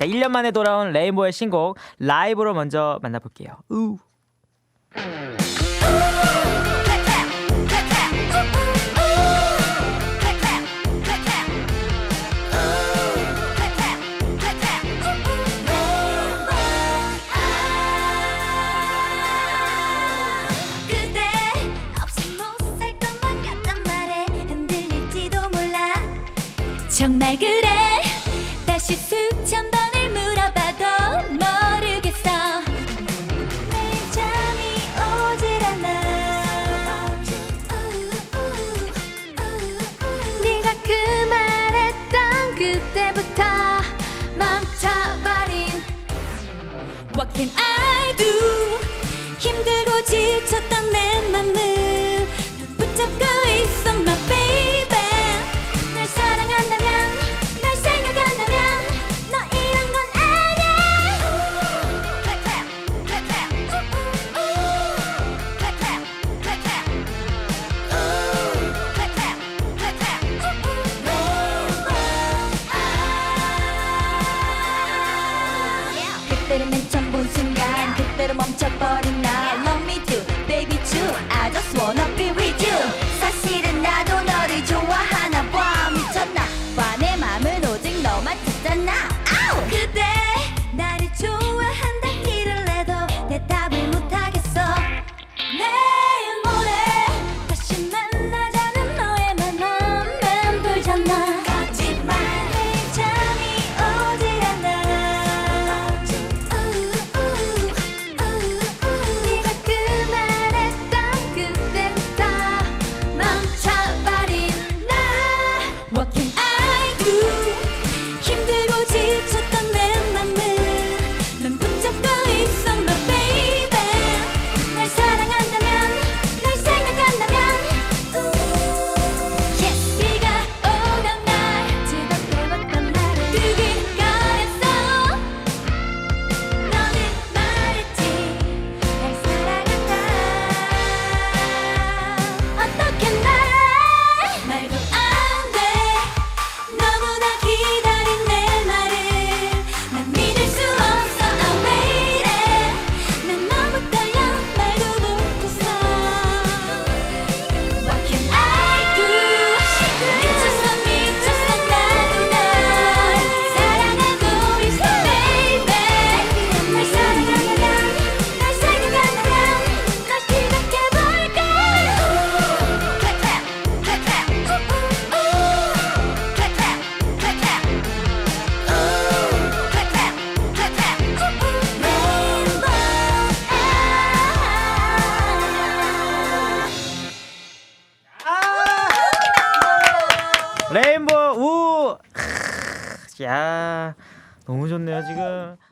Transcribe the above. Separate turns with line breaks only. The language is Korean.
자, 1년 만에 돌아온 레인보의 신곡 라이브로 먼저 만나볼게요. 우.
정말 그래 다시 수천 번을 물어봐도 모르겠어. 매일 잠이 오질 않아. 네가 그 말했던 그때부터 멈춰버린. What can I do 그때를 맨 처음 본 순간 그때로 멈춰버린 나. Love me too, baby too I just wanna be with you. 사실은 나도 너를 좋아하나 봐. 미쳤나 봐내 맘은 오직 너만 듣잖아
레인보 우. 크, 야. 너무 좋네요, 지금.